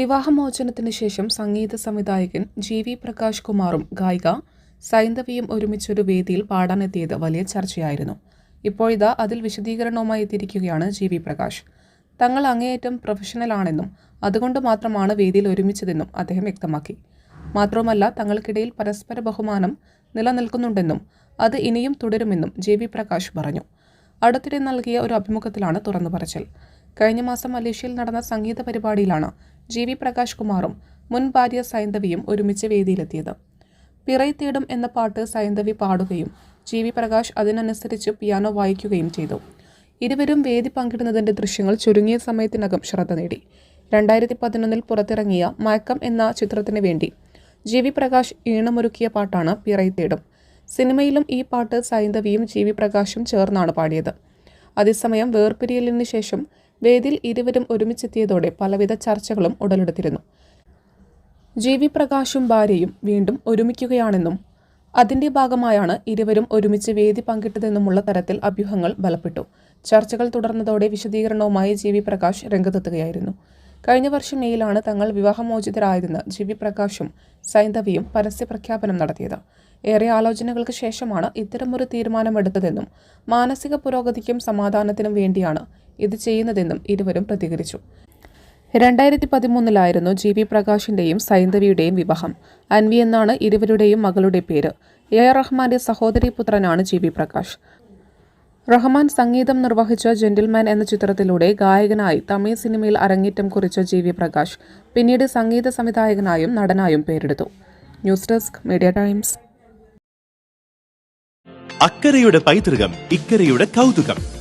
വിവാഹമോചനത്തിന് ശേഷം സംഗീത സംവിധായകൻ G V Prakash കുമാറും ഗായിക സൈന്ധവിയും ഒരുമിച്ചൊരു വേദിയിൽ പാടാനെത്തിയത് വലിയ ചർച്ചയായിരുന്നു. ഇപ്പോഴിതാ അതിൽ വിശദീകരണവുമായി എത്തിയിരിക്കുകയാണ് ജി വി പ്രകാശ്. തങ്ങൾ അങ്ങേയറ്റം പ്രൊഫഷണലാണെന്നും അതുകൊണ്ട് മാത്രമാണ് വേദിയിൽ ഒരുമിച്ചതെന്നും അദ്ദേഹം വ്യക്തമാക്കി. മാത്രവുമല്ല തങ്ങൾക്കിടയിൽ പരസ്പര ബഹുമാനം നിലനിൽക്കുന്നുണ്ടെന്നും അത് ഇനിയും തുടരുമെന്നും ജെ വി പ്രകാശ് പറഞ്ഞു. അടുത്തിടെ നൽകിയ ഒരു അഭിമുഖത്തിലാണ് തുറന്നു പറച്ചൽ കഴിഞ്ഞ മാസം മലേഷ്യയിൽ നടന്ന സംഗീത പരിപാടിയിലാണ് ജി വി പ്രകാശ് കുമാറും മുൻ ഭാര്യ സൈന്ധവിയും ഒരുമിച്ച് വേദിയിലെത്തിയത്. പിറൈ തേടും എന്ന പാട്ട് സൈന്ധവി പാടുകയും ജി വി പ്രകാശ് അതിനനുസരിച്ച് പിയാനോ വായിക്കുകയും ചെയ്തു. ഇരുവരും വേദി പങ്കിടുന്നതിന്റെ ദൃശ്യങ്ങൾ ചുരുങ്ങിയ സമയത്തിനകം ശ്രദ്ധ നേടി. രണ്ടായിരത്തി പതിനൊന്നിൽ പുറത്തിറങ്ങിയ മയക്കം എന്ന ചിത്രത്തിന് വേണ്ടി ജി വി പ്രകാശ് ഈണമൊരുക്കിയ പാട്ടാണ് പിറൈ തേടും. സിനിമയിലും ഈ പാട്ട് സൈന്ധവിയും ജി വി പ്രകാശും ചേർന്നാണ് പാടിയത്. അതേസമയം വേർപിരിയലിന് ശേഷം വേദിയിൽ ഇരുവരും ഒരുമിച്ചെത്തിയതോടെ പലവിധ ചർച്ചകളും ഉടലെടുത്തിരുന്നു. ജി. വി. പ്രകാശും ഭാര്യയും വീണ്ടും ഒരുമിക്കുകയാണെന്നും അതിന്റെ ഭാഗമായാണ് ഇരുവരും ഒരുമിച്ച് വേദി പങ്കിട്ടതെന്നുമുള്ള തരത്തിൽ അഭ്യൂഹങ്ങൾ ബലപ്പെട്ടു. ചർച്ചകൾ തുടർന്നതോടെ വിശദീകരണവുമായി ജി. വി. പ്രകാശ് രംഗത്തെത്തുകയായിരുന്നു. കഴിഞ്ഞ വർഷം മെയ്യിലാണ് തങ്ങൾ വിവാഹമോചിതരായതെന്ന് ജി. വി. പ്രകാശും സൈന്ധവിയും പരസ്യ പ്രഖ്യാപനം നടത്തിയത്. ഏറെ ആലോചനകൾക്ക് ശേഷമാണ് ഇത്തരമൊരു തീരുമാനമെടുത്തതെന്നും മാനസിക പുരോഗതിക്കും സമാധാനത്തിനും വേണ്ടിയാണ് ഇത് ചെയ്യുന്നതെന്നും ഇരുവരും പ്രതികരിച്ചു. രണ്ടായിരത്തി പതിമൂന്നിലായിരുന്നു ജി വി പ്രകാശിന്റെയും സൈന്ധവിയുടെയും വിവാഹം. അൻവി എന്നാണ് ഇരുവരുടെയും മകളുടെ പേര്. എ ആർ റഹ്മാന്റെ സഹോദരി പുത്രനാണ് ജി വി പ്രകാശ്. റഹ്മാൻ സംഗീതം നിർവഹിച്ച ജെന്റിൽമാൻ എന്ന ചിത്രത്തിലൂടെ ഗായകനായി തമിഴ് സിനിമയിൽ അരങ്ങേറ്റം കുറിച്ച ജി വി പ്രകാശ് പിന്നീട് സംഗീത സംവിധായകനായും നടനായും പേരെടുത്തു. News desk media times. അക്കരയുടെ പൈതൃകം ഇക്കരയുടെ കൗതുകം.